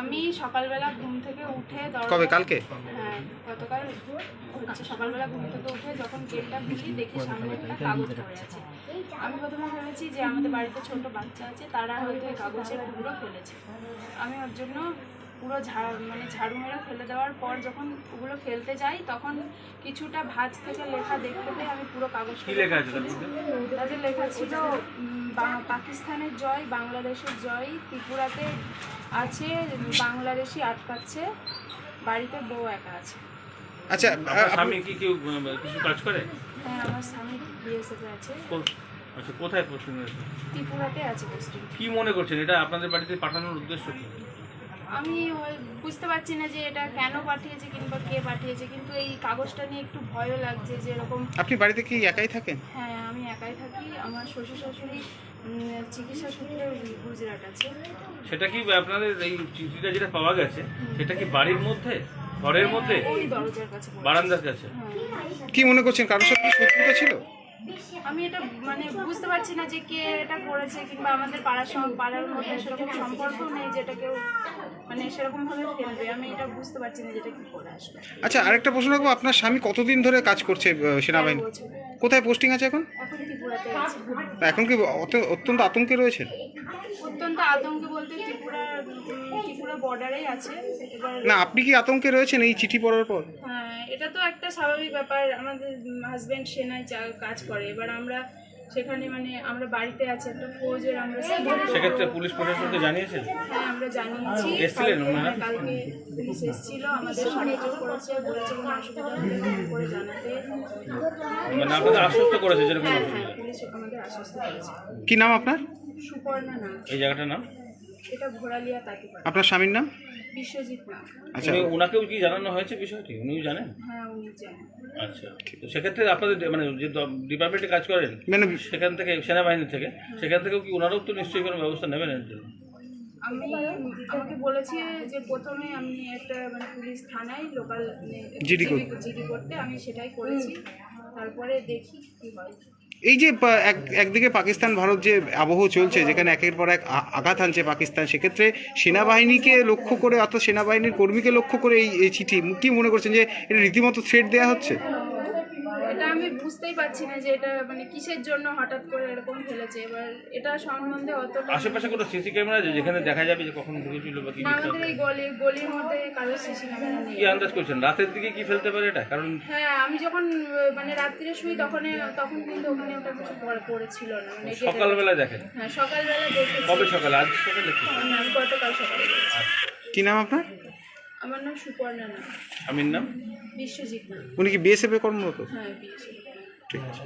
আমি সকালবেলা ঘুম থেকে উঠে কবে কালকে? হ্যাঁ গতকাল হচ্ছে সকালবেলা ঘুম থেকে উঠে যখন গেটটা খুলি দেখি সামনে একটা কাগজ পড়ে আছে। আমি প্রথমে ভেবেছি যে আমাদের বাড়িতে ছোট বাচ্চা আছে তারা হয়তো এই কাগজের টুকরো ফেলেছে। আমি ওর জন্য পুরো ঝাড় মানে ঝাড়ু মেরে ফেলে দেওয়ার পর যখন ওগুলো ফেলতে যাই তখন কিছুটা ভাঁজ থেকে লেখা দেখতে পেয়ে আমি পুরো কাগজ লেখা আছে তাদের লেখা ছিল পাকিস্তানের জয় বাংলাদেশের জয় ত্রিপুরাতে আছে বাংলাদেশি আটকাচ্ছে বাড়িতে বউ একা আছে। আচ্ছা স্বামী কি কেউ কিছু কাজ করে? হ্যাঁ আমার স্বামী বিএসএফে আছে। আচ্ছা কোথায় পোস্টিং হয়েছে ত্রিপুরাতে আছে পোস্টিং কি মনে করছেন? এটা আপনাদের বাড়িতে পাঠানোর উদ্দেশ্য কি? আমি বুঝতে পারছি না যে এটা কেন পাঠিয়েছে কিংবা কে পাঠিয়েছে কিন্তু এই কাগজটা নিয়ে একটু ভয়ও লাগছে যে এরকম আপনি বাড়িতে কি একাই থাকেন? হ্যাঁ আমি একাই থাকি। আমার শ্বশুর শাশুড়ি চিকিৎসা সূত্রে গুজরাট আছে। সেটা কি আপনাদের এই চিঠিটা যেটা পাওয়া গেছে সেটা কি বাড়ির মধ্যে? ঘরের মধ্যে? কাছে বারান্দার কাছে? হ্যাঁ। কি মনে করছেন কারোর সাথে কি শত্রুতা ছিল? আমি এটা মানে বুঝতে পারছি না যে কে এটা করেছে কিংবা আমাদের পাড়ার সঙ্গে পাড়ার মধ্যে সেরকম সম্পর্ক নেই যেটা কেউ মানে সেরকম ভাবে ফেলবে। আমি এটা বুঝতে পারছি না যেটা কি করে আসবে। আচ্ছা আরেকটা প্রশ্ন রাখব। আপনার স্বামী কতদিন ধরে কাজ করছে সেনাবাহিনী? কোথায় পোস্টিং আছে এখন? এখন কি অত- অত্যন্ত আতঙ্কে রয়েছেন? অত্যন্ত আতঙ্কে বলতে ত্রিপুরা ত্রিপুরা বর্ডারেই আছে। এবার না আপনি কি আতঙ্কে রয়েছেন এই চিঠি পড়ার পর? হ্যাঁ এটা তো একটা স্বাভাবিক ব্যাপার। আমাদের হাজব্যান্ড সেনায় চা- কাজ করে। এবার আমরা সেখানে মানে আমরা বাড়িতে আছি একটা ফৌজের আমরা সেক্ষেত্রে পুলিশ প্রশাসনকে জানিয়েছেন? হ্যাঁ আমরা জানিয়েছি। এসছিলেন কালকে- ওনারা? কালকে পুলিশ এসেছিল আমাদের সাহায্য করেছে বলেছে কোনো অসুবিধা হলে ফোন করে জানাতে। মানে আপনাদের আশ্বস্ত করেছে যেরকম হ্যাঁ হ্যাঁ পুলিশ আমাদের আশ্বস্ত করেছে। কি নাম আপনার? সুপর্ণা এই জায়গাটার নাম? এটা ঘোরালিয়া তাঁতিপাড়া। আপনার স্বামীর নাম? বিশ্বজিৎ আচ্ছা। উনি ওনাকেও কি জানানো হয়েছে বিষয়টি? উনিও জানেন? হ্যাঁ উনি জানেন। আচ্ছা। তো সেক্ষেত্রে আপনাদের মানে যে ডিপার্টমেন্টে কাজ করেন মানে সেখান থেকে সেনাবাহিনী থেকে সেখান থেকেও কি ওনারাও তো নিশ্চয়ই কোনো ব্যবস্থা নেবেন এর জন্য? আমি আমাকে বলেছে যে প্রথমে আমি একটা মানে পুলিশ থানায় লোকাল জিডি করতে। জিডি করতে আমি সেটাই করেছি। তারপরে দেখি কি হয়। এই যে এক, একদিকে পাকিস্তান, ভারত যে আবহ চলছে, যেখানে একের পর এক আঘাত আনছে পাকিস্তান, সেক্ষেত্রে সেনাবাহিনীকে লক্ষ্য করে, অর্থাৎ সেনাবাহিনীর কর্মীকে লক্ষ্য করে এই চিঠি, কি মনে করছেন যে এটা রীতিমতো থ্রেট দেওয়া হচ্ছে? বুঝতেই পারছি না যে এটা মানে কিসের জন্য হঠাৎ করে এরকম ফেলেছে। এবার এটা সম্বন্ধে অতটা আশেপাশে কোনো সিসি ক্যামেরা আছে যেখানে দেখা যাবে যে কখন ঢুকেছিল বা কি না, আমাদের এই গলি গলির মধ্যে কারও সিসি ক্যামেরা নেই। কি আন্দাজ করছেন? রাতের দিকে কি ফেলতে পারে এটা? কারণ হ্যাঁ আমি যখন আহ, মানে রাত্রিরে শুই তখন তখন কিন্তু ওখানে ওটা কিছু পড়ে- পড়েছিল না। মানে গেটের- সকালবেলা দেখেন? হ্যাঁ সকালবেলা দেখেছি। কবে সকালে? আজ সকালে কি? না, আমি গতকাল সকালে দেখেছি। কি নাম আপনার? আমার নাম সুপর্ণা নাম স্বামীর নাম? বিশ্বজিৎ নাম উনি কি বিএসএফ এ কর্মরত? হ্যাঁ বিশ্বজিৎ ঠিক আছে